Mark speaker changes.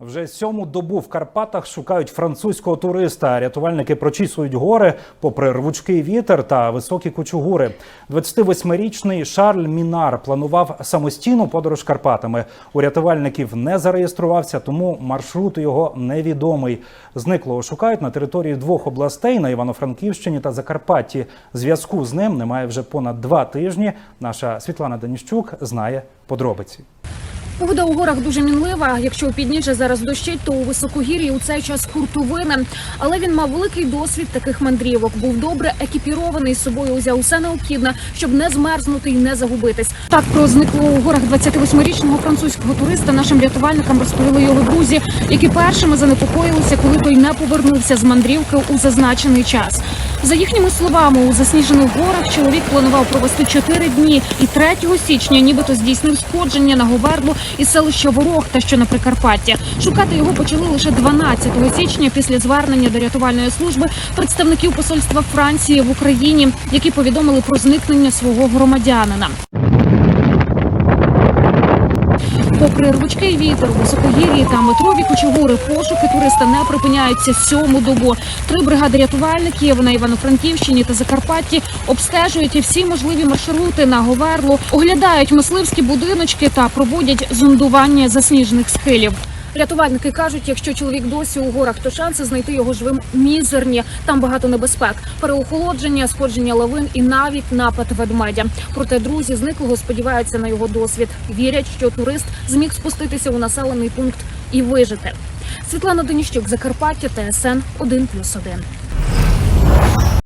Speaker 1: Вже сьому добу в Карпатах шукають французького туриста. Рятувальники прочісують гори попри рвучкий вітер та високі кучугури. 28-річний Шарль Мінар планував самостійну подорож Карпатами. У рятувальників не зареєструвався, тому маршрут його невідомий. Зниклого шукають на території двох областей на Івано-Франківщині та Закарпатті. Зв'язку з ним немає вже понад два тижні. Наша Світлана Даніщук знає подробиці.
Speaker 2: Погода у горах дуже мінлива. Якщо у підніжжя зараз дощить, то у високогір'ї у цей час хуртовини. Але він мав великий досвід таких мандрівок. Був добре екіпірований з собою. Узяв усе необхідне, щоб не змерзнути і не загубитись. Так про зниклого у горах 28-річного французького туриста нашим рятувальникам розповіли його друзі, які першими занепокоїлися, коли той не повернувся з мандрівки у зазначений час. За їхніми словами, у засніжених горах чоловік планував провести чотири дні і 3 січня, нібито здійснив сходження на Говерлу із селища Ворог, та що на Прикарпатті. Шукати його почали лише 12 січня після звернення до рятувальної служби представників посольства Франції в Україні, які повідомили про зникнення свого громадянина. Попри рвучкий вітер, високогір'ї та метрові кучугури, пошуки туриста не припиняються сьому добу. Три бригади рятувальників на Івано-Франківщині та Закарпатті обстежують всі можливі маршрути на Говерлу, оглядають мисливські будиночки та проводять зондування засніжених схилів. Рятувальники кажуть, якщо чоловік досі у горах, то шанси знайти його живим мізерні. Там багато небезпек, переохолодження, сходження лавин і навіть напад ведмедя. Проте друзі зниклого сподіваються на його досвід. Вірять, що турист зміг спуститися у населений пункт і вижити. Світлана Доніщук, Закарпаття, ТСН 1+,1.